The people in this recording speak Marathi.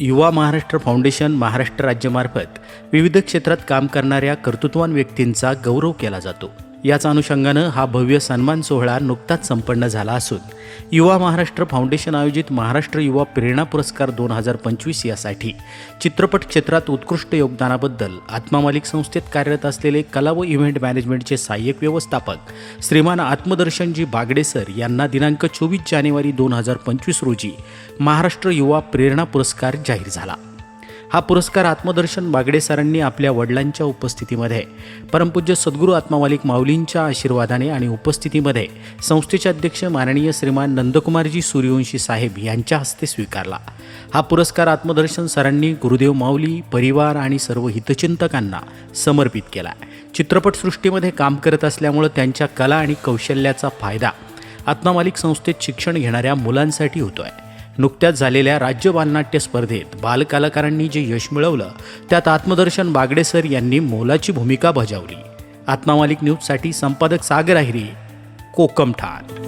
युवा महाराष्ट्र फाउंडेशन महाराष्ट्र राज्यामार्फत विविध क्षेत्रात काम करणाऱ्या कर्तृत्वान व्यक्तींचा गौरव केला जातो. याच अनुषंगानं हा भव्य सन्मान सोहळा नुकताच संपन्न झाला असून युवा महाराष्ट्र फाउंडेशन आयोजित महाराष्ट्र युवा प्रेरणा पुरस्कार दोन हजार पंचवीस यासाठी चित्रपट क्षेत्रात उत्कृष्ट योगदानाबद्दल आत्मा मालिक संस्थेत कार्यरत असलेले कला व इव्हेंट मॅनेजमेंटचे सहाय्यक व्यवस्थापक श्रीमान आत्मदर्शनजी बागडे सर यांना दिनांक चोवीस जानेवारी दोन हजार पंचवीस रोजी महाराष्ट्र युवा प्रेरणा पुरस्कार जाहीर झाला. हा पुरस्कार आत्मदर्शन बागडे सरांनी आपल्या वडिलांच्या उपस्थितीमध्ये परमपूज्य सद्गुरू आत्मावालिक माऊलींच्या आशीर्वादाने आणि उपस्थितीमध्ये संस्थेचे अध्यक्ष माननीय श्रीमान नंदकुमारजी सूर्यवंशी साहेब यांच्या हस्ते स्वीकारला. हा पुरस्कार आत्मदर्शन सरांनी गुरुदेव माऊली परिवार आणि सर्व हितचिंतकांना समर्पित केला. चित्रपटसृष्टीमध्ये काम करत असल्यामुळं त्यांच्या कला आणि कौशल्याचा फायदा आत्मामालिक संस्थेत शिक्षण घेणाऱ्या मुलांसाठी होतो आहे नुकत्याच झालेल्या राज्य बालनाट्य स्पर्धेत बालकलाकारांनी जे यश मिळवलं त्यात आत्मदर्शन बागडे सर यांनी मोलाची भूमिका बजावली. आत्मामालिक न्यूजसाठी संपादक सागर आहिरे कोकम ठाण.